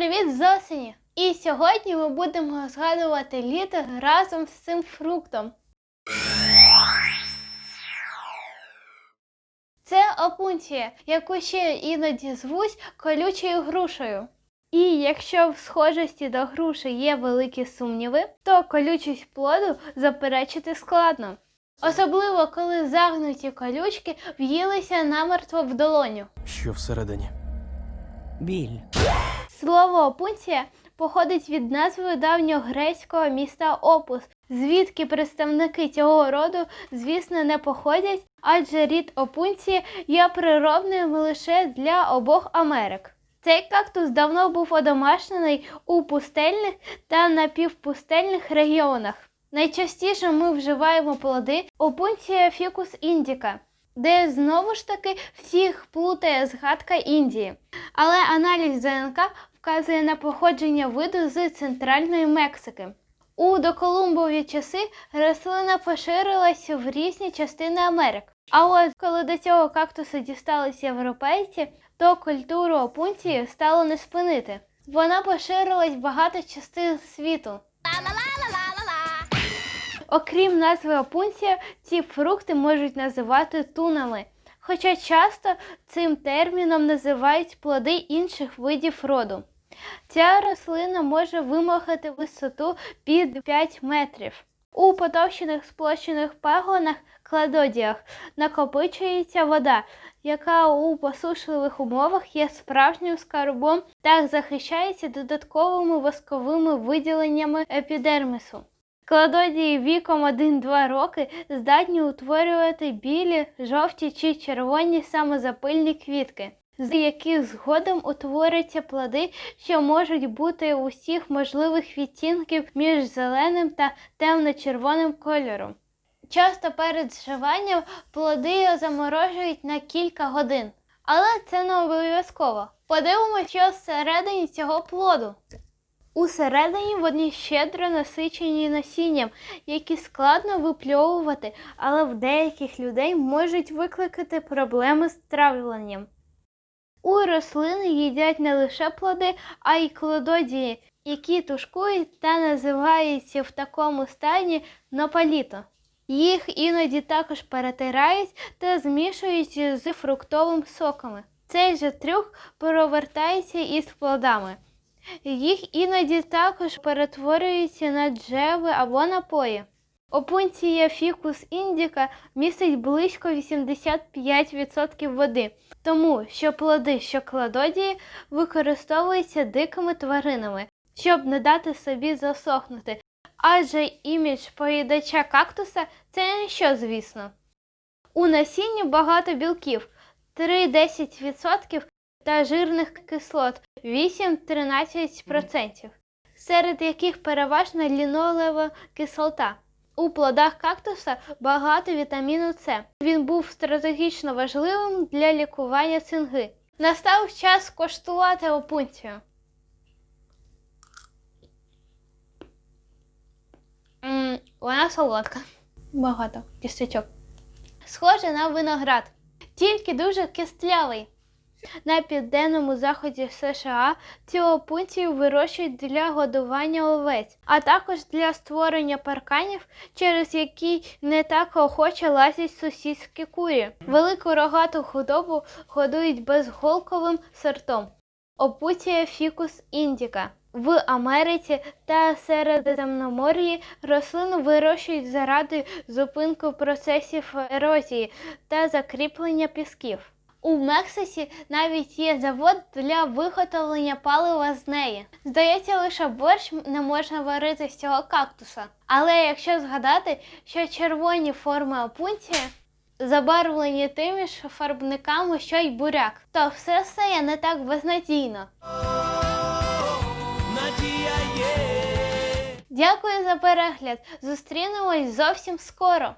привіт з осені! І сьогодні ми будемо згадувати літо разом з цим фруктом. Це опунція, яку ще іноді звуть колючою грушею. І якщо в схожості до груші є великі сумніви, то колючість плоду заперечити складно. Особливо коли загнуті колючки в'їлися намертво в долоню. Що всередині? Біль. Слово опунція походить від назви давньогрецького міста Опус, звідки представники цього роду, звісно, не походять, адже рід опунції є природним лише для обох Америк. Цей кактус давно був одомашнений у пустельних та напівпустельних регіонах. Найчастіше ми вживаємо плоди опунція фікус індіка, де знову ж таки всіх плутає згадка Індії. Але аналіз ДНК вказує на походження виду з центральної Мексики. У доколумбові часи рослина поширилася в різні частини Америки. А от коли до цього кактуса дісталися європейці, то культуру опунції стало не спинити. Вона поширилась в багато частин світу. Окрім назви опунція, ці фрукти можуть називати тунами, хоча часто цим терміном називають плоди інших видів роду. Ця рослина може вимахати висоту під 5 метрів. У потовщених сплощених пагонах кладодіях накопичується вода, яка у посушливих умовах є справжнім скарбом та захищається додатковими восковими виділеннями епідермісу. Кладодії віком 1-2 роки здатні утворювати білі, жовті чи червоні самозапильні квітки, з яких згодом утворяться плоди, що можуть бути усіх можливих відтінків між зеленим та темно-червоним кольором. Часто перед зживанням плоди заморожують на кілька годин, але це не обов'язково. Подивимося, що всередині цього плоду. Усередині вони щедро насичені насінням, які складно випльовувати, але в деяких людей можуть викликати проблеми з травленням. У рослини їдять не лише плоди, а й клододії, які тушкують та називаються в такому стані нопаліто. Їх іноді також перетирають та змішують з фруктовим соками. Цей же трюк провертається із плодами. Їх іноді також перетворюються на джеви або напої. Опунція фікус індіка містить близько 85% води, тому що плоди, що кладодії, використовуються дикими тваринами, щоб не дати собі засохнути. Адже імідж поїдача кактуса це не що, звісно. У насінні багато білків 3-10% та жирних кислот 8-13%, серед яких переважно лінолева кислота. У плодах кактуса багато вітаміну С. Він був стратегічно важливим для лікування цинги. Настав час коштувати опунцію. Вона солодка. Багато кісточок. Схоже на виноград, тільки дуже кистлявий. На південному заході США цю опунцію вирощують для годування овець, а також для створення парканів, через які не так охоче лазять сусідські курі. Велику рогату худобу годують безголковим сортом. Опуція фікус індіка. В Америці та Середземномор'ї рослину вирощують заради зупинку процесів ерозії та закріплення пісків. У Мексиці навіть є завод для виготовлення палива з неї. Здається, лише борщ не можна варити з цього кактуса. Але якщо згадати, що червоні форми опунції забарвлені тими ж фарбниками, що й буряк, то все стає не так безнадійно. Дякую за перегляд. Зустрінемось зовсім скоро.